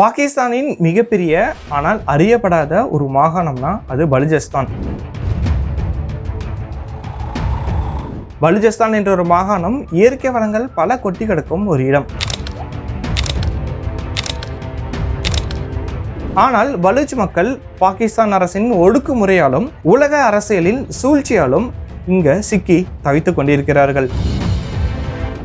பாகிஸ்தானின் மிகப்பெரிய ஆனால் அறியப்படாத ஒரு மாகாணம்னா அது பலுஜஸ்தான். பலுஜஸ்தான் என்ற ஒரு மாகாணம் இயற்கை வளங்கள் பல கொட்டி கிடக்கும் ஒரு இடம். ஆனால் பலூச் மக்கள் பாகிஸ்தான் அரசின் ஒடுக்குமுறையாலும் உலக அரசியலின் சூழ்ச்சியாலும் இங்க சிக்கி தவித்துக் கொண்டிருக்கிறார்கள்.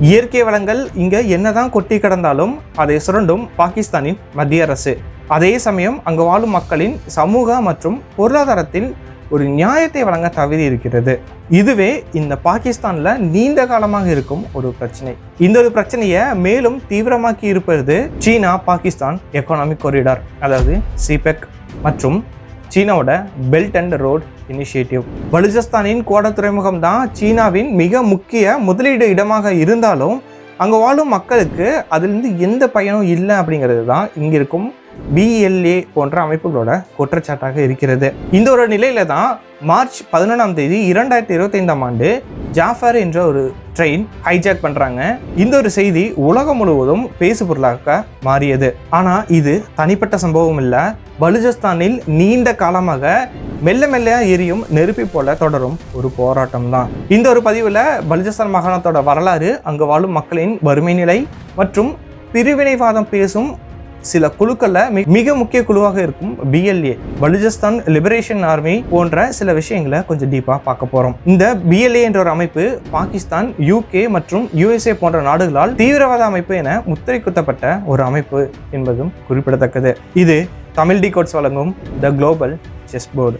இயற்கை வளங்கள் இங்கே என்னதான் கொட்டி கிடந்தாலும் அதை சுரண்டும் பாகிஸ்தானின் மத்திய அரசு. அதே சமயம் அங்கு வாழும் மக்களின் சமூக மற்றும் பொருளாதாரத்தில் ஒரு நியாயத்தை வழங்க தவறி இருக்கிறது. இதுவே இந்த பாகிஸ்தானில் நீண்ட காலமாக இருக்கும் ஒரு பிரச்சனை. இந்த ஒரு பிரச்சனையை மேலும் தீவிரமாக்கி இருப்பது சீனா பாகிஸ்தான் எக்கனாமிக் கொரிடார் அதாவது சிபெக் மற்றும் சீனாவோட பெல்ட் அண்ட் ரோட் இனிஷியேட்டிவ் பலுஜிஸ்தானின் கோட துறைமுகம் தான் சீனாவின் மிக முக்கிய முதலீடு இடமாக இருந்தாலும் அங்கே வாழும் மக்களுக்கு அதிலிருந்து எந்த பயனும் இல்லை அப்படிங்கிறது தான் இங்கே இருக்கும் பிஎல்ஏ போன்ற அமைப்புகளோட குற்றச்சாட்டாக இருக்கிறது. இந்த ஒரு நிலையில தான் மார்ச் பதினொன்றாம் தேதி இரண்டாயிரத்தி இருபத்தைந்தாம் ஆண்டு ஜாஃபர் என்ற ஒரு ட்ரெயின் ஹைஜாக் பண்றாங்க. இந்த ஒரு செய்தி உலகம் முழுவதும் பேசு பொருளாக மாறியது. ஆனா இது தனிப்பட்ட சம்பவம் இல்ல. பலுஜிஸ்தானில் நீண்ட காலமாக மெல்ல மெல்ல எரியும் நெருப்பி போல தொடரும் ஒரு போராட்டம் தான். இந்த ஒரு பதிவுல பலுஜிஸ்தான் மாகாணத்தோட வரலாறு அங்கு வாழும் மக்களின் வறுமை நிலை மற்றும் பிரிவினைவாதம் பேசும் சில குழுக்கள்ல மி- மிக முக்கிய குழுவாக இருக்கும் பிஎல்ஏ பலுஜிஸ்தான் லிபரேஷன் ஆர்மி போன்ற சில விஷயங்களை கொஞ்சம் டீப்பா பார்க்க போறோம். இந்த பிஎல்ஏ என்ற ஒரு அமைப்பு பாகிஸ்தான் யூகே மற்றும் யுஎஸ்ஏ போன்ற நாடுகளால் தீவிரவாத அமைப்பு என முத்திரை குத்தப்பட்ட ஒரு அமைப்பு என்பதும் குறிப்பிடத்தக்கது. இது தமிழ் டி கோட்ஸ் வழங்கும் த குளோபல் செஸ் போர்டு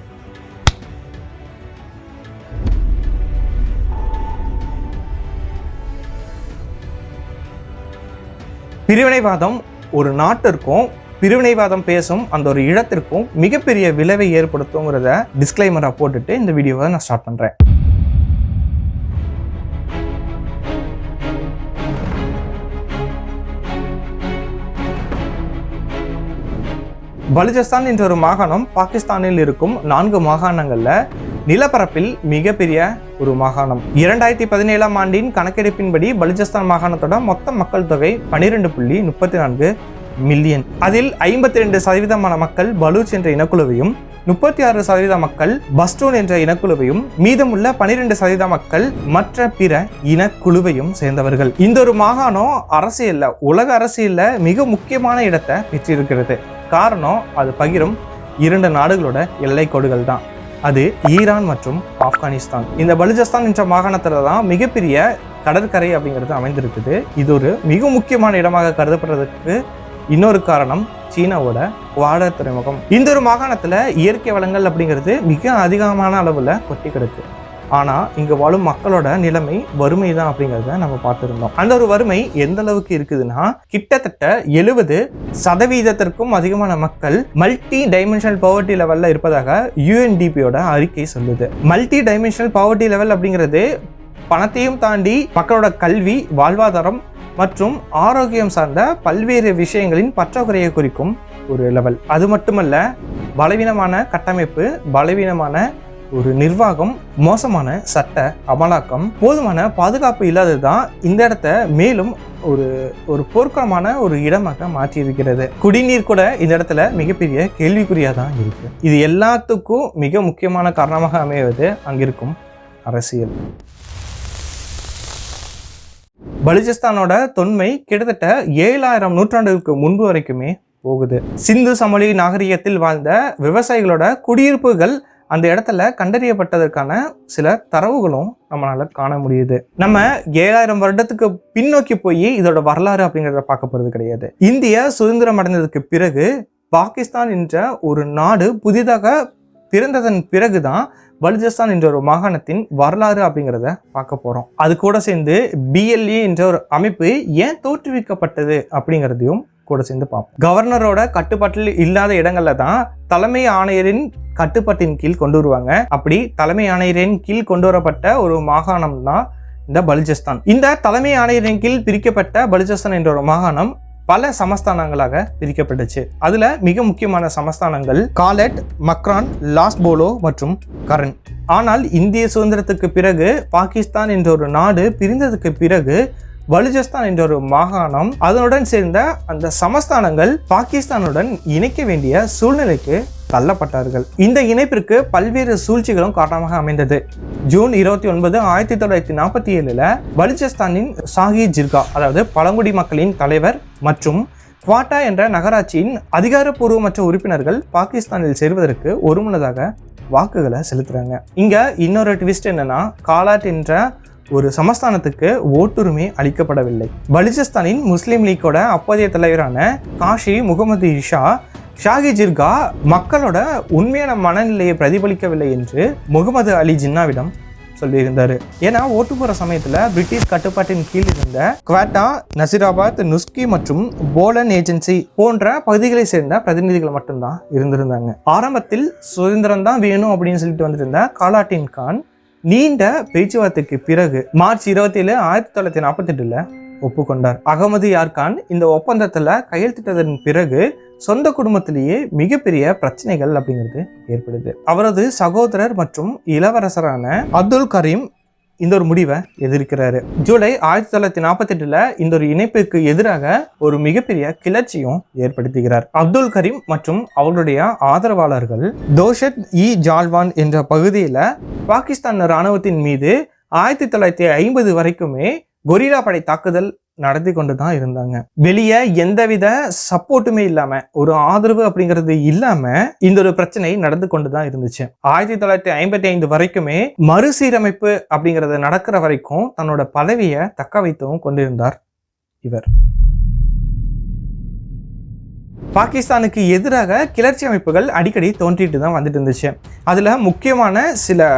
பிரிவினைவாதம் ஒரு நாட்டிற்கும் பிரிவினைவாதம் பேசும் அந்த ஒரு இடத்திற்கும் மிகப்பெரிய விளைவை ஏற்படுத்துங்கிறத டிஸ்க்ளைமராக போட்டுட்டு இந்த வீடியோவை நான் ஸ்டார்ட் பண்ணுறேன் பலுஜஸ்தான் என்ற ஒரு மாகாணம் பாகிஸ்தானில் இருக்கும் நான்கு மாகாணங்களில் நிலப்பரப்பில் மிகப்பெரிய ஒரு மாகாணம். இரண்டாயிரத்தி பதினேழாம் ஆண்டின் கணக்கெடுப்பின்படி பலுஜிஸ்தான் மாகாணத்தோட மொத்த மக்கள் தொகை பனிரெண்டு புள்ளி முப்பத்தி நான்கு மில்லியன். அதில் ஐம்பத்தி ரெண்டு சதவீதமான மக்கள் பலூச் என்ற இனக்குழுவையும் முப்பத்தி ஆறு சதவீத மக்கள் பஸ்டூன் என்ற இனக்குழுவையும் மீதமுள்ள பனிரெண்டு சதவீத மக்கள் மற்ற பிற இனக்குழுவையும் சேர்ந்தவர்கள். இந்த ஒரு மாகாணம் அரசியல்ல உலக அரசியல்ல மிக முக்கியமான இடத்தை பெற்றிருக்கிறது. காரணம் அது பகிரும் இரண்டு நாடுகளோட எல்லை கோடுகள் தான். அது ஈரான் மற்றும் ஆப்கானிஸ்தான். இந்த பலுஜஸ்தான் என்ற மாகாணத்துல தான் மிகப்பெரிய கடற்கரை அப்படிங்கிறது அமைந்திருக்குது. இது ஒரு மிக முக்கியமான இடமாக கருதப்படுறதுக்கு இன்னொரு காரணம் சீனாவோட வாடர் துறைமுகம். இந்த ஒரு மாகாணத்துல இயற்கை வளங்கள் அப்படிங்கிறது மிக அதிகமான அளவுல கொட்டி கிடக்கு. ஆனால் இங்கே வாழும் மக்களோட நிலைமை வறுமை தான் அப்படிங்கிறத நம்ம பார்த்துருந்தோம். அந்த ஒரு வறுமை எந்த அளவுக்கு இருக்குதுன்னா கிட்டத்தட்ட எழுபது சதவீதத்திற்கும் அதிகமான மக்கள் மல்டி டைமென்ஷனல் பவர்ட்டி லெவலில் இருப்பதாக யூஎன்டிபியோட அறிக்கை சொல்லுது. மல்டி டைமென்ஷனல் பவர்ட்டி லெவல் அப்படிங்கிறது பணத்தையும் தாண்டி மக்களோட கல்வி வாழ்வாதாரம் மற்றும் ஆரோக்கியம் சார்ந்த பல்வேறு விஷயங்களின் பற்றாக்குறையை குறிக்கும் ஒரு லெவல் அது மட்டுமல்ல பலவீனமான கட்டமைப்பு பலவீனமான ஒரு நிர்வாகம் மோசமான சட்ட அமலாக்கம் போதுமான பாதுகாப்பு இல்லாதது தான் இந்த இடத்த மேலும் ஒரு ஒரு போர்க்களமான ஒரு இடமாக மாற்றி இருக்கிறது குடிநீர் கூட இந்த இடத்துல மிகப்பெரிய கேள்விக்குறியாக தான் இருக்கு. இது எல்லாத்துக்கும் மிக முக்கியமான காரணமாக அமைவது அங்கிருக்கும் அரசியல். பலுச்சிஸ்தானோட தொன்மை கிட்டத்தட்ட ஏழாயிரம் நூற்றாண்டுகளுக்கு முன்பு வரைக்குமே போகுது. சிந்து சமொழி நாகரிகத்தில் வாழ்ந்த விவசாயிகளோட குடியிருப்புகள் அந்த இடத்துல கண்டறியப்பட்டதற்கான சில தரவுகளும் நம்மளால காண முடியுது. நம்ம ஏழாயிரம் வருடத்துக்கு பின்னோக்கி போய் இதோட வரலாறு அப்படிங்கிறத பார்க்க போறது கிடையாது. இந்தியா சுதந்திரம் அடைந்ததுக்கு பிறகு பாகிஸ்தான் என்ற ஒரு நாடு புதிதாக பிறந்ததன் பிறகுதான் பலுஜிஸ்தான் என்ற ஒரு மாகாணத்தின் வரலாறு அப்படிங்கிறத பார்க்க போகிறோம் அது கூட சேர்ந்து பிஎல்ஏ என்ற ஒரு அமைப்பு ஏன் தோற்றுவிக்கப்பட்டது அப்படிங்கிறதையும் கூட சேர்ந்து பார்ப்போம். கவர்னரோட கட்டுப்பாட்டில் இல்லாத இடங்கள்ல தான் தலைமை ஆணையரின் கட்டுப்பாட்டின் கீழ் கொண்டு வருவாங்க. அப்படி தலைமை ஆணையரின் கீழ் கொண்டு வரப்பட்ட ஒரு மாகாணம் தான் இந்த பலுஜஸ்தான் இந்த தலைமை ஆணையரின் கீழ் பிரிக்கப்பட்ட பலுஜிஸ்தான் என்ற ஒரு மாகாணம் பல சமஸ்தானங்களாக பிரிக்கப்பட்டுச்சு. அதுல மிக முக்கியமான சமஸ்தானங்கள் காலட் மக்ரான் லாஸ் போலோ மற்றும் கரண் ஆனால் இந்திய சுதந்திரத்துக்கு பிறகு பாகிஸ்தான் என்ற ஒரு நாடு பிரிந்ததுக்கு பிறகு பலுஜிஸ்தான் என்ற ஒரு மாகாணம் அதனுடன் சேர்ந்த அந்த சமஸ்தானங்கள் பாகிஸ்தானுடன் இணைக்க வேண்டிய சூழ்நிலைக்கு தள்ளப்பட்டார்கள். இந்த இணைப்பிற்கு பல்வேறு சூழ்ச்சிகளும் காரணமாக அமைந்தது. ஜூன் இருபத்தி ஒன்பது ஆயிரத்தி தொள்ளாயிரத்தி நாற்பத்தி ஏழுல பலுச்சிஸ்தானின் சாஹி ஜிர்கா அதாவது பழங்குடி மக்களின் தலைவர் மற்றும் குவாட்டா என்ற நகராட்சியின் அதிகாரப்பூர்வமற்ற உறுப்பினர்கள் பாகிஸ்தானில் சேர்வதற்கு ஒருமனதாக வாக்குகளை செலுத்துறாங்க. இங்க இன்னொரு ட்விஸ்ட் என்னன்னா காலாட் என்ற ஒரு சமஸ்தானத்துக்கு ஓட்டுரிமை அளிக்கப்படவில்லை. பலுச்சிஸ்தானின் முஸ்லீம் லீக்கோட அப்போதைய தலைவரான காஷி முகமது இஷா ஷாகி ஜிர்கா மக்களோட உண்மையான மனநிலையை பிரதிபலிக்கவில்லை என்று முகமது அலி ஜின்னாவிடம் சொல்லியிருந்தார். ஏன்னா ஓட்டு போகிற சமயத்தில் பிரிட்டிஷ் கட்டுப்பாட்டின் கீழ் இருந்த குவாட்டா நசிராபாத் நுஸ்கி மற்றும் போலன் ஏஜென்சி போன்ற பகுதிகளை சேர்ந்த பிரதிநிதிகள் மட்டும்தான் இருந்திருந்தாங்க. ஆரம்பத்தில் சுதந்திரம் தான் வேணும் அப்படின்னு சொல்லிட்டு வந்திருந்த காலாட்டின் கான் நீண்ட பேச்சுவார்த்தைக்கு பிறகு மார்ச் இருபத்தி ஏழு ஆயிரத்தி தொள்ளாயிரத்தி நாற்பத்தி எட்டுல ஒப்புக்கொண்டார். அகமது யார்கான் இந்த ஒப்பந்தத்துல கையெழுத்திட்டதன் பிறகு சொந்த குடும்பத்திலேயே மிகப்பெரிய பிரச்சனைகள் அப்படிங்கிறது ஏற்படுது. அவரது சகோதரர் மற்றும் இளவரசரான அப்துல் கரீம் இந்த ஒரு முடிவை எதிர்க்கிறாரு. ஜூலை ஆயிரத்தி தொள்ளாயிரத்தி நாற்பத்தி எட்டுல இந்த ஒரு இணைப்பிற்கு எதிராக ஒரு மிகப்பெரிய கிளர்ச்சியும் ஏற்படுத்துகிறார். அப்துல் கரீம் மற்றும் அவர்களுடைய ஆதரவாளர்கள் தோஷத் இ ஜால்வான் என்ற பகுதியில பாகிஸ்தான் ராணுவத்தின் மீது ஆயிரத்தி தொள்ளாயிரத்தி ஐம்பது வரைக்குமே கொரில்லா படை தாக்குதல் நடத்தி கொண்டு தான் இருந்தாங்க. வெளியே எந்தவித சப்போர்ட்டுமே இல்லாம ஒரு ஆதரவு அப்படிங்கிறது இல்லாம இந்த ஒரு பிரச்சனை நடந்து கொண்டு தான் இருந்துச்சு. ஆயிரத்தி தொள்ளாயிரத்தி ஐம்பத்தி ஐந்து வரைக்குமே மறுசீரமைப்பு அப்படிங்கிறது நடக்கிற வரைக்கும் தன்னோட பதவியை தக்க வைத்தவும் கொண்டிருந்தார் இவர். பாகிஸ்தானுக்கு எதிராக கிளர்ச்சி அமைப்புகள் அடிக்கடி தோன்றிட்டு தான் வந்துட்டு இருந்துச்சு. அதில் முக்கியமான சில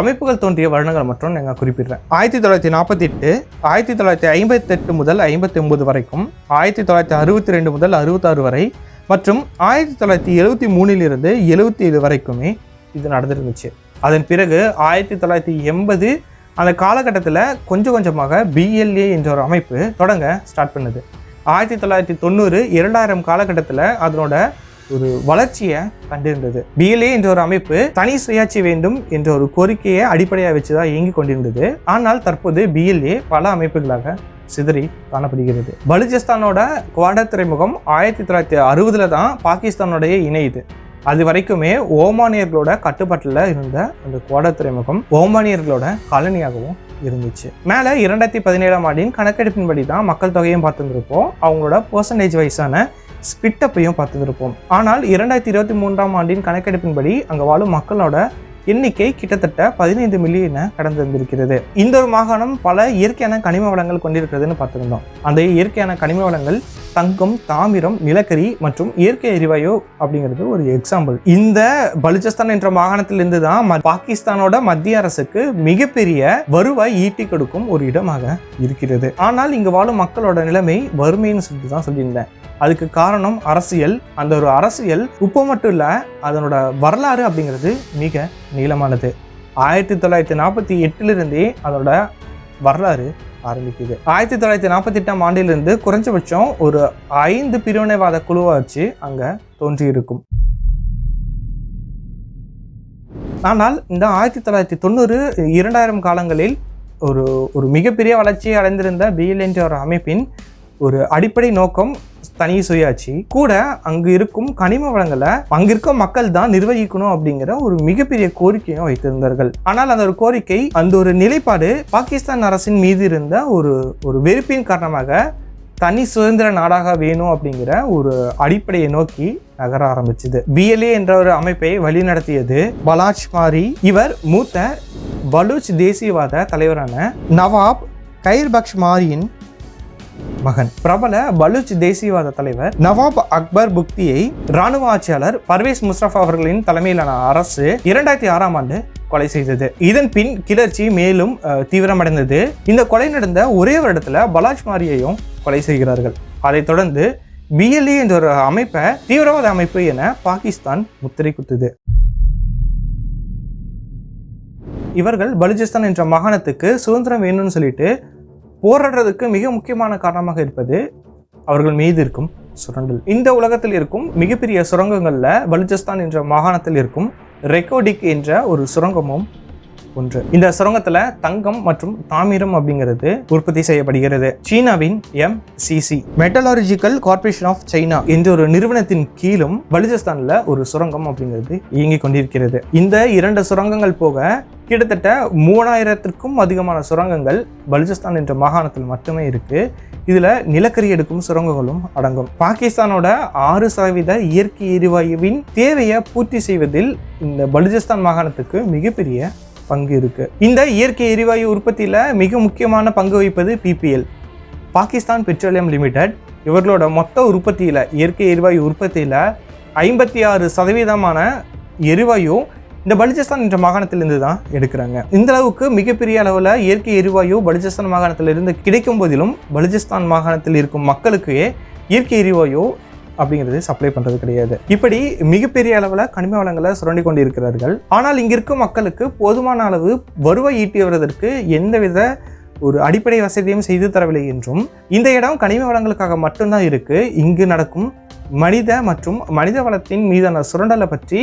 அமைப்புகள் தோன்றிய வருடங்கள் மற்றும் நான் குறிப்பிடுறேன். ஆயிரத்தி தொள்ளாயிரத்தி நாற்பத்தி எட்டு ஆயிரத்தி தொள்ளாயிரத்தி ஐம்பத்தெட்டு முதல் ஐம்பத்தி ஒன்பது வரைக்கும் ஆயிரத்தி தொள்ளாயிரத்தி அறுபத்தி ரெண்டு முதல் அறுபத்தாறு வரை மற்றும் ஆயிரத்தி தொள்ளாயிரத்தி எழுபத்தி மூணிலிருந்து எழுபத்தி ஏழு வரைக்குமே இது நடந்துருந்துச்சு. அதன் பிறகு ஆயிரத்தி தொள்ளாயிரத்தி எண்பது அந்த காலகட்டத்தில் கொஞ்சம் கொஞ்சமாக பிஎல்ஏ என்ற ஒரு அமைப்பு தொடங்க ஸ்டார்ட் பண்ணுது. ஆயிரத்தி தொள்ளாயிரத்தி தொண்ணூறு இரண்டாயிரம் காலகட்டத்தில் அதனோட ஒரு வளர்ச்சியை கண்டிருந்தது. பிஎல்ஏ என்ற ஒரு அமைப்பு தனி சுயாட்சி வேண்டும் என்ற ஒரு கோரிக்கையை அடிப்படையாக வச்சுதான் இயங்கி கொண்டிருந்தது. ஆனால் தற்போது பிஎல்ஏ பல அமைப்புகளாக சிதறி காணப்படுகிறது. பலுச்சிஸ்தானோட குவாடா துறைமுகம் ஆயிரத்தி தொள்ளாயிரத்தி அறுபதுல தான் பாகிஸ்தானோடைய இணையுது. அது வரைக்குமே ஓமானியர்களோட கட்டுப்பாட்டில் இருந்த அந்த குவாடா துறைமுகம் ஓமானியர்களோட காலனியாகவும் இருந்துச்சு. மேலே இரண்டாயிரத்தி பதினேழாம் ஆண்டின் கணக்கெடுப்பின்படி தான் மக்கள் தொகையும் பார்த்துருந்துருப்போம். அவங்களோட பர்சன்டேஜ் வைஸான ஸ்பிட்டப்பையும் பார்த்துருப்போம். ஆனால் இரண்டாயிரத்தி இருபத்தி மூன்றாம் ஆண்டின் கணக்கெடுப்பின்படி அங்கே வாழும் மக்களோட எண்ணிக்கை கிட்டத்தட்ட பதினைந்து மில்லியனை கடந்து வந்திருக்கிறது இந்த ஒரு மாகாணம் பல இயற்கையான கனிம வளங்கள் கொண்டிருக்கிறதுன்னு பார்த்துருந்தோம். அந்த இயற்கையான கனிம வளங்கள் தங்கம் தாமிரம் நிலக்கரி மற்றும் இயற்கை எரிவாயு அப்படிங்கிறது ஒரு எக்ஸாம்பிள் இந்த பலுச்சிஸ்தான் என்ற மாகாணத்திலிருந்து தான் பாகிஸ்தானோட மத்திய அரசுக்கு மிகப்பெரிய வருவாய் ஈட்டி கொடுக்கும் ஒரு இடமாக இருக்கிறது. ஆனால் இங்கு வாழும் மக்களோட நிலைமை வறுமைன்னு சொல்லிட்டு தான் சொல்லியிருந்தேன். அதுக்கு காரணம் அரசியல். அந்த ஒரு அரசியல் இப்போ மட்டும் இல்லை அதனோட வரலாறு அப்படிங்கிறது மிக நீளமானது. ஆயிரத்தி தொள்ளாயிரத்தி நாற்பத்தி எட்டுலேருந்தே அதோட வரலாறு ஆரம்பிக்குது. ஆயிரத்தி தொள்ளாயிரத்தி நாற்பத்தி எட்டாம் ஆண்டிலிருந்து குறைஞ்சபட்சம் ஒரு ஐந்து பிரிவினைவாத குழுவாச்சு அங்கே தோன்றியிருக்கும். ஆனால் இந்த ஆயிரத்தி தொள்ளாயிரத்தி தொண்ணூறு இரண்டாயிரம் காலங்களில் ஒரு ஒரு மிகப்பெரிய வளர்ச்சியை அடைந்திருந்த பிஎல் என்ற ஒரு அமைப்பின் ஒரு அடிப்படை நோக்கம் தனி சுயாட்சி. கூட அங்கு இருக்கும் கனிம வளங்களை அங்கிருக்கும் மக்கள் தான் நிர்வகிக்கணும் அப்படிங்கிற ஒரு மிகப்பெரிய கோரிக்கையும் வைத்திருந்தார்கள். ஆனால் அந்த ஒரு கோரிக்கை அந்த ஒரு நிலைப்பாடு பாகிஸ்தான் அரசின் மீது இருந்த ஒரு ஒரு வெறுப்பின் காரணமாக தனி சுதந்திர நாடாக வேணும் அப்படிங்கிற ஒரு அடிப்படையை நோக்கி நகர ஆரம்பிச்சது. பிஎல்ஏ என்ற ஒரு அமைப்பை வழிநடத்தியது பலாஜ் மாரி இவர் மூத்த பலூச் தேசியவாத தலைவரான நவாப் கைர் பக்ஷ் மாரியின் மகன். பிரபல பலூச் தேசியவாத தலைவர் நவாப் அக்பர் புக்தியை ராணுவ ஆட்சியாளர் பர்வேஸ் முஸ்ரஃப் அவர்களின் தலைமையிலான அரசு இரண்டாயிரத்தி ஆறாம் ஆண்டு கொலை செய்தது. இதன் பின் கிளர்ச்சி மேலும் தீவிரமடைந்தது. இந்த கொலை நடந்த ஒரே வருடத்துல பலாஜ் மாரியையும் கொலை செய்கிறார்கள். அதைத் தொடர்ந்து பிஎல்ஏ என்ற ஒரு அமைப்பை தீவிரவாத அமைப்பு என பாகிஸ்தான் முத்திரை குத்துது. இவர்கள் பலுஜிஸ்தான் என்ற மாகாணத்துக்கு சுதந்திரம் வேணும்னு சொல்லிட்டு போராடுறதுக்கு மிக முக்கியமான காரணமாக இருப்பது அவர்கள் மீது இருக்கும் சுரண்டல். இந்த உலகத்தில் இருக்கும் மிகப்பெரிய சுரங்கங்களில் பலுச்சிஸ்தான் என்ற மாகாணத்தில் இருக்கும் ரெக்கோடிக் என்ற ஒரு சுரங்கமும் ஒன்று. இந்த சுரங்கத்தில் தங்கம் மற்றும் தாமிரம் அப்படிங்கிறது உற்பத்தி செய்யப்படுகிறது. சீனாவின் M CC metallurgical corporation of China என்ற ஒரு நிறுவனத்தின் கீழும் பலுச்சிஸ்தான்ல ஒரு சுரங்கம் அப்படிங்கிறது இயங்கிக் கொண்டிருக்கிறது. இந்த இரண்டு சுரங்கங்கள் போக கிட்டத்தட்ட மூணாயிரத்திற்கும் அதிகமான சுரங்கங்கள் பலுச்சிஸ்தான் என்ற மாகாணத்தில் மட்டுமே இருக்கு. இதில் நிலக்கரி எடுக்கும் சுரங்கங்களும் அடங்கும். பாகிஸ்தானோட ஆறு சதவீத இயற்கை எரிவாயுவின் தேவையை பூர்த்தி செய்வதில் இந்த பலுச்சிஸ்தான் மாகாணத்துக்கு மிகப்பெரிய பங்கு இருக்கு. இந்த இயற்கை எரிவாயு உற்பத்தியில் மிக முக்கியமான பங்கு வகிப்பது P P L Pakistan petroleum limited இவர்களோட மொத்த உற்பத்தியில் இயற்கை எரிவாயு உற்பத்தியில் ஐம்பத்தி ஆறு சதவீதமான எரிவாயு இந்த பலுச்சிஸ்தான் என்ற மாகாணத்திலிருந்து தான் எடுக்கிறாங்க. இந்த அளவுக்கு மிகப்பெரிய அளவில் இயற்கை எரிவாயு பலுச்சிஸ்தான் மாகாணத்திலிருந்து கிடைக்கும் போதிலும் பலுச்சிஸ்தான் மாகாணத்தில் இருக்கும் மக்களுக்கு இயற்கை எரிவாயு அப்படிங்கிறது சப்ளை பண்ணுறது கிடையாது. இப்படி மிகப்பெரிய அளவில் கனிம வளங்களை சுரண்டி கொண்டு இருக்கிறார்கள் ஆனால் இங்கிருக்கும் மக்களுக்கு போதுமான அளவு வருவாய் ஈட்டி வருவதற்கு எந்தவித ஒரு அடிப்படை வசதியும் செய்து தரவில்லை என்றும் இந்த இடம் கனிம வளங்களுக்காக மட்டும்தான் இருக்குது இங்கு நடக்கும் மனித மற்றும் மனித வளத்தின் மீதான சுரண்டலை பற்றி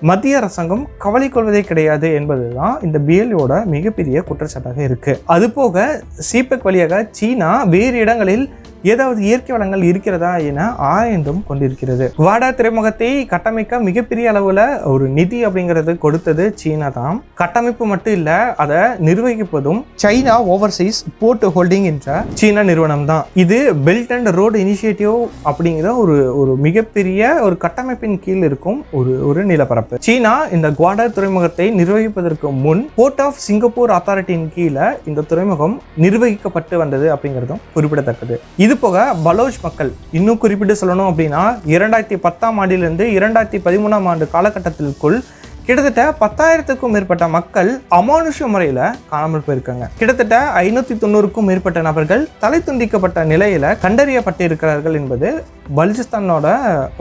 மத்திய அரசாங்கம் கவலை கொள்வதே கிடையாது என்பதுதான் இந்த பிஎல்ஓட மிகப்பெரிய குற்றச்சாட்டாக இருக்கு. அதுபோக சிபெக் வழியாக சீனா வேறு இடங்களில் ஏதாவது இயற்கை வளங்கள் இருக்கிறதா என ஆராய்ந்தும் கொண்டிருக்கிறது. வாடா துறைமுகத்தை கட்டமைக்க மிகப்பெரிய அளவுல ஒரு நிதி அப்படிங்கிறது கொடுத்தது சீனா தான். கட்டமைப்பு மட்டும் இல்ல அதை நிர்வகிப்பதும் சைனா ஓவர்சீஸ் போர்ட் ஹோல்டிங் என்ற சீனா நிறுவனம் தான். இது பெல்ட் அண்ட் ரோடு இனிஷியேட்டிவ் அப்படிங்கிற ஒரு ஒரு மிகப்பெரிய ஒரு கட்டமைப்பின் கீழ் இருக்கும் ஒரு ஒரு நிலப்பரப்பு. சீனா இந்த குவாடா துறைமுகத்தை நிர்வகிப்பதற்கு முன் போர்ட் ஆஃப் சிங்கப்பூர் அத்தாரிட்டியின் கீழே இந்த துறைமுகம் நிர்வகிக்கப்பட்டு வந்தது அப்படிங்கிறதும் குறிப்பிடத்தக்கது. இது போக பலோச் மக்கள் இன்னும் குறிப்பிட்டு சொல்லணும் அப்படின்னா இரண்டாயிரத்தி பத்தாம் ஆண்டிலிருந்து இரண்டாயிரத்தி பதிமூணாம் ஆண்டு காலகட்டத்திற்குள் கிட்டத்தட்ட பத்தாயிரத்துக்கும் மேற்பட்ட மக்கள் அமானுஷ முறையில் காணாமல் போயிருக்காங்க. கிட்டத்தட்ட ஐநூற்றி தொண்ணூறுக்கும் மேற்பட்ட நபர்கள் தலை துண்டிக்கப்பட்ட நிலையில் கண்டறியப்பட்டிருக்கிறார்கள் என்பது பலுச்சிஸ்தானோட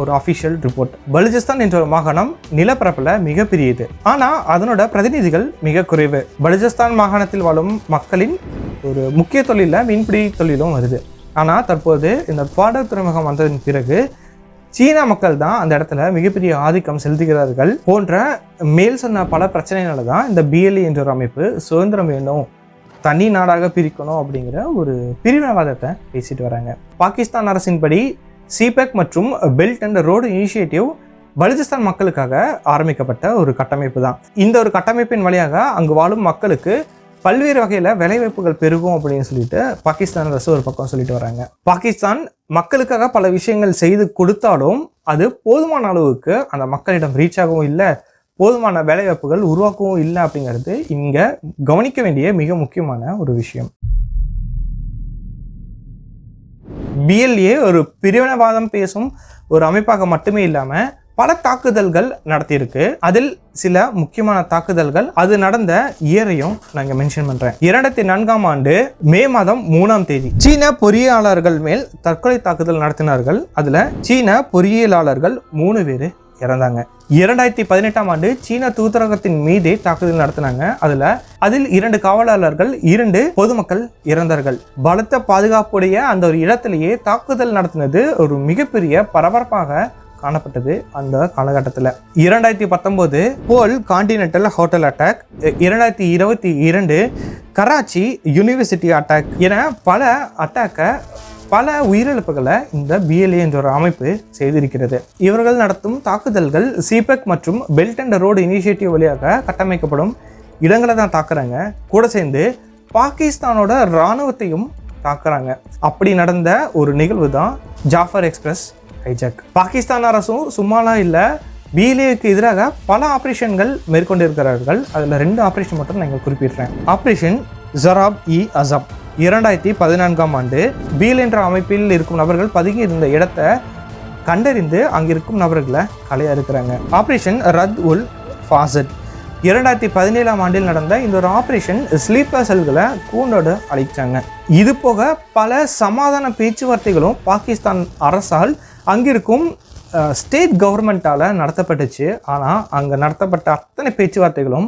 ஒரு அஃபிஷியல் ரிப்போர்ட் பலுச்சிஸ்தான் என்ற ஒரு மாகாணம் நிலப்பரப்பில் மிகப்பெரியது. ஆனால் அதனோட பிரதிநிதிகள் மிக குறைவு. பலுச்சிஸ்தான் மாகாணத்தில் வாழும் மக்களின் ஒரு முக்கிய தொழிலில் மீன்பிடி தொழிலும் வருது. ஆனால் தற்போது இந்த பாடல் துறைமுகம் வந்ததன் பிறகு சீனா மக்கள் தான் அந்த இடத்துல மிகப்பெரிய ஆதிக்கம் செலுத்துகிறார்கள். போன்ற மேல் சொன்ன பல பிரச்சனைனால தான் இந்த பிஎல்இ என்ற ஒரு அமைப்பு சுதந்திரம் வேணும் தனி நாடாக பிரிக்கணும் அப்படிங்கிற ஒரு பிரிவினவாதத்தை பேசிட்டு வராங்க. பாகிஸ்தான் அரசின்படி சிபெக் மற்றும் belt and road initiative Balochistan மக்களுக்காக ஆரம்பிக்கப்பட்ட ஒரு கட்டமைப்பு தான். இந்த ஒரு கட்டமைப்பின் வழியாக அங்கு வாழும் மக்களுக்கு பல்வேறு வகையில் வேலைவாய்ப்புகள் பெருகும் அப்படின்னு சொல்லிட்டு பாகிஸ்தான் அரசு ஒரு பக்கம் சொல்லிட்டு வராங்க. பாகிஸ்தான் மக்களுக்காக பல விஷயங்கள் செய்து கொடுத்தாலும் அது போதுமான அளவுக்கு அந்த மக்களிடம் ரீச் ஆகவும் இல்லை போதுமான வேலைவாய்ப்புகள் உருவாக்கவும் இல்லை அப்படிங்கிறது இங்கே கவனிக்க வேண்டிய மிக முக்கியமான ஒரு விஷயம். பிஎல்ஏ ஒரு பிரிவினவாதம் பேசும் ஒரு அமைப்பாக மட்டுமே இல்லாமல் பல தாக்குதல்கள் நடத்தியிருக்கு. அதில் சில முக்கியமான தாக்குதல்கள் அது நடந்த இயரையும் நாங்கள் மென்ஷன் பண்ணுறேன் இரண்டாயிரத்தி நான்காம் ஆண்டு மே மாதம் மூணாம் தேதி சீன பொறியாளர்கள் மேல் தற்கொலை தாக்குதல் நடத்தினார்கள். அதில் சீன பொறியியலாளர்கள் மூணு பேர் இறந்தாங்க. இரண்டாயிரத்தி பதினெட்டாம் ஆண்டு சீன தூதரகத்தின் மீதே தாக்குதல் நடத்தினாங்க. அதுல அதில் இரண்டு காவலாளர்கள் இரண்டு பொதுமக்கள் இறந்தார்கள். பலத்த பாதுகாப்புடைய அந்த ஒரு இடத்திலேயே தாக்குதல் நடத்தினது ஒரு மிகப்பெரிய பரபரப்பாக காணப்பட்டது அந்த காலகட்டத்தில். இரண்டாயிரத்தி பத்தொம்போது போல் காண்டினென்டல் ஹோட்டல் அட்டாக் இரண்டாயிரத்தி இருபத்தி இரண்டு கராச்சி யூனிவர்சிட்டி அட்டாக் என பல அட்டாக்கை பல உயிரிழப்புகளை இந்த பிஎல்ஏ என்ற ஒரு அமைப்பு செய்திருக்கிறது. இவர்கள் நடத்தும் தாக்குதல்கள் சிபெக் மற்றும் பெல்ட் அண்ட் ரோடு இனிஷியேட்டிவ் வழியாக கட்டமைக்கப்படும் இடங்களை தான் தாக்குறாங்க. கூட சேர்ந்து பாகிஸ்தானோட இராணுவத்தையும் தாக்குறாங்க. அப்படி நடந்த ஒரு நிகழ்வு தான் ஜாஃபர் எக்ஸ்பிரஸ் ஹைஜாக். பாகிஸ்தான் அரசும் சும்மாலாம் இல்லை பிஎல்ஏக்கு எதிராக பல ஆப்ரேஷன்கள் மேற்கொண்டிருக்கிறார்கள். அதில் ரெண்டு ஆப்ரேஷன் மட்டும் நான் குறிப்பிடுறேன். ஆப்ரேஷன் ஜராப் இ அசப் இரண்டாயிரத்தி பதினான்காம் ஆண்டு பீல் என்ற அமைப்பில் இருக்கும் நபர்கள் பதுங்கி இருந்த இடத்தை கண்டறிந்து அங்கிருக்கும் நபர்களை கலையா இருக்கிறாங்க ஆப்ரேஷன் ரத் உல் ஃபாசட் இரண்டாயிரத்தி பதினேழாம் ஆண்டில் நடந்த இந்த ஒரு ஆப்ரேஷன் ஸ்லீப்பர் செல்களை கூண்டோடு அழிச்சாங்க. இது போக பல சமாதான பேச்சுவார்த்தைகளும் பாகிஸ்தான் அரசால் அங்கிருக்கும் ஸ்டேட் கவர்மெண்ட்டால் நடத்தப்பட்டுச்சு. ஆனால் அங்கே நடத்தப்பட்ட அத்தனை பேச்சுவார்த்தைகளும்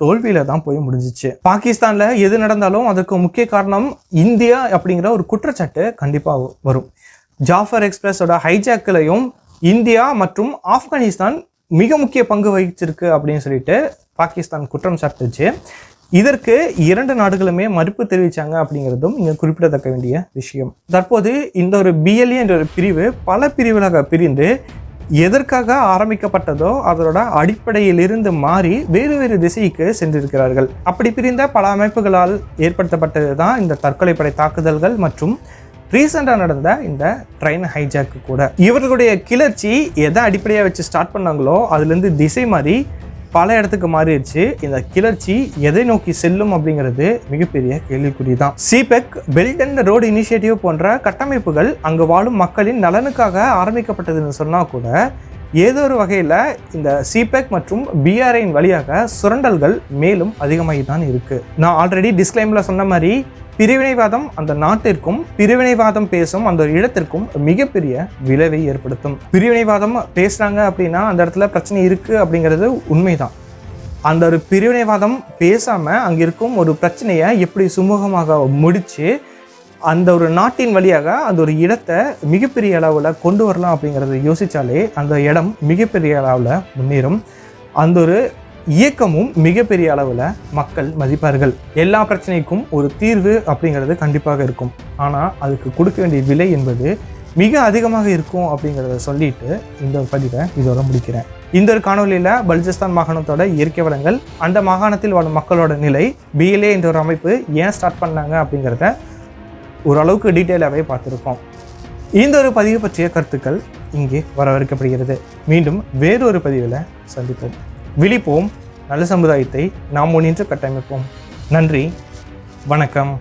தோல்வியில் தான் போய் முடிஞ்சிச்சு. பாகிஸ்தானில் எது நடந்தாலும் அதுக்கு முக்கிய காரணம் இந்தியா அப்படிங்கிற ஒரு குற்றச்சாட்டு கண்டிப்பாக வரும். ஜாஃபர் எக்ஸ்பிரஸோட ஹைஜாக்கிலையும் இந்தியா மற்றும் ஆப்கானிஸ்தான் மிக முக்கிய பங்கு வகிச்சிருக்கு அப்படின்னு சொல்லிட்டு பாகிஸ்தான் குற்றம் சாட்டுச்சு. இதற்கு இரண்டு நாடுகளுமே மறுப்பு தெரிவித்தாங்க அப்படிங்கிறதும் இங்கே குறிப்பிடத்தக்க வேண்டிய விஷயம். தற்போது இந்த ஒரு பிஎல்ஏ என்ற ஒரு பிரிவு பல பிரிவுகளாக பிரிந்து எதற்காக ஆரம்பிக்கப்பட்டதோ அதனோட அடிப்படையிலிருந்து மாறி வேறு வேறு திசைக்கு சென்றிருக்கிறார்கள். அப்படி பிரிந்த பல அமைப்புகளால் ஏற்படுத்தப்பட்டது தான் இந்த தற்கொலைப்படை தாக்குதல்கள் மற்றும் ரீசெண்டாக நடந்த இந்த ட்ரெயின் ஹைஜாக்கு கூட. இவர்களுடைய கிளர்ச்சி எதை அடிப்படையாக வச்சு ஸ்டார்ட் பண்ணாங்களோ அதுலேருந்து திசை மாதிரி பல இடத்துக்கு மாறிடுச்சு. இந்த கிளர்ச்சி எதை நோக்கி செல்லும் அப்படிங்கிறது மிகப்பெரிய கேள்விக்குறி தான் CPEC belt and road initiative போன்ற கட்டமைப்புகள் அங்கு வாழும் மக்களின் நலனுக்காக ஆரம்பிக்கப்பட்டதுன்னு சொன்னால் கூட ஏதோ ஒரு வகையில் இந்த சிபெக் மற்றும் பிஆர்ஐயின் வழியாக சுரண்டல்கள் மேலும் அதிகமாகி தான் இருக்குது நான் ஆல்ரெடி டிஸ்க்ளைமில் சொன்ன மாதிரி பிரிவினைவாதம் அந்த நாட்டிற்கும் பிரிவினைவாதம் பேசும் அந்த ஒரு இடத்திற்கும் மிகப்பெரிய விளைவை ஏற்படுத்தும். பிரிவினைவாதம் பேசுகிறாங்க அப்படின்னா அந்த இடத்துல பிரச்சனை இருக்குது அப்படிங்கிறது உண்மைதான். அந்த ஒரு பிரிவினைவாதம் பேசாமல் அங்கே இருக்கும் ஒரு பிரச்சனையை எப்படி சுமூகமாக முடித்து அந்த ஒரு நாட்டின் வழியாக அந்த ஒரு இடத்தை மிகப்பெரிய அளவில் கொண்டு வரலாம் அப்படிங்கிறத யோசித்தாலே அந்த இடம் மிகப்பெரிய அளவில் முன்னேறும். அந்த ஒரு இயக்கமும் மிகப்பெரிய அளவில் மக்கள் மதிப்பார்கள். எல்லா பிரச்சனைக்கும் ஒரு தீர்வு அப்படிங்கிறது கண்டிப்பாக இருக்கும். ஆனால் அதுக்கு கொடுக்க வேண்டிய விலை என்பது மிக அதிகமாக இருக்கும் அப்படிங்கிறத சொல்லிட்டு இந்த பதிவை இதோட முடிக்கிறேன். இந்த ஒரு காணொலியில் பல்ஜிஸ்தான் மாகாணத்தோட இயற்கை வளங்கள் அந்த மாகாணத்தில் வாழும் மக்களோட நிலை பிஎல்ஏ என்ற ஒரு அமைப்பு ஏன் ஸ்டார்ட் பண்ணாங்க அப்படிங்கிறத ஓரளவுக்கு டீட்டெயிலாகவே பார்த்துருக்கோம். இந்த ஒரு பதிவு பற்றிய கருத்துக்கள் இங்கே வரவேற்கப்படுகிறது. மீண்டும் வேறொரு பதிவில் சந்திப்போம். விழிப்போம். நல்ல சமுதாயத்தை நாம் ஒன்றின்று கட்டமைப்போம். நன்றி. வணக்கம்.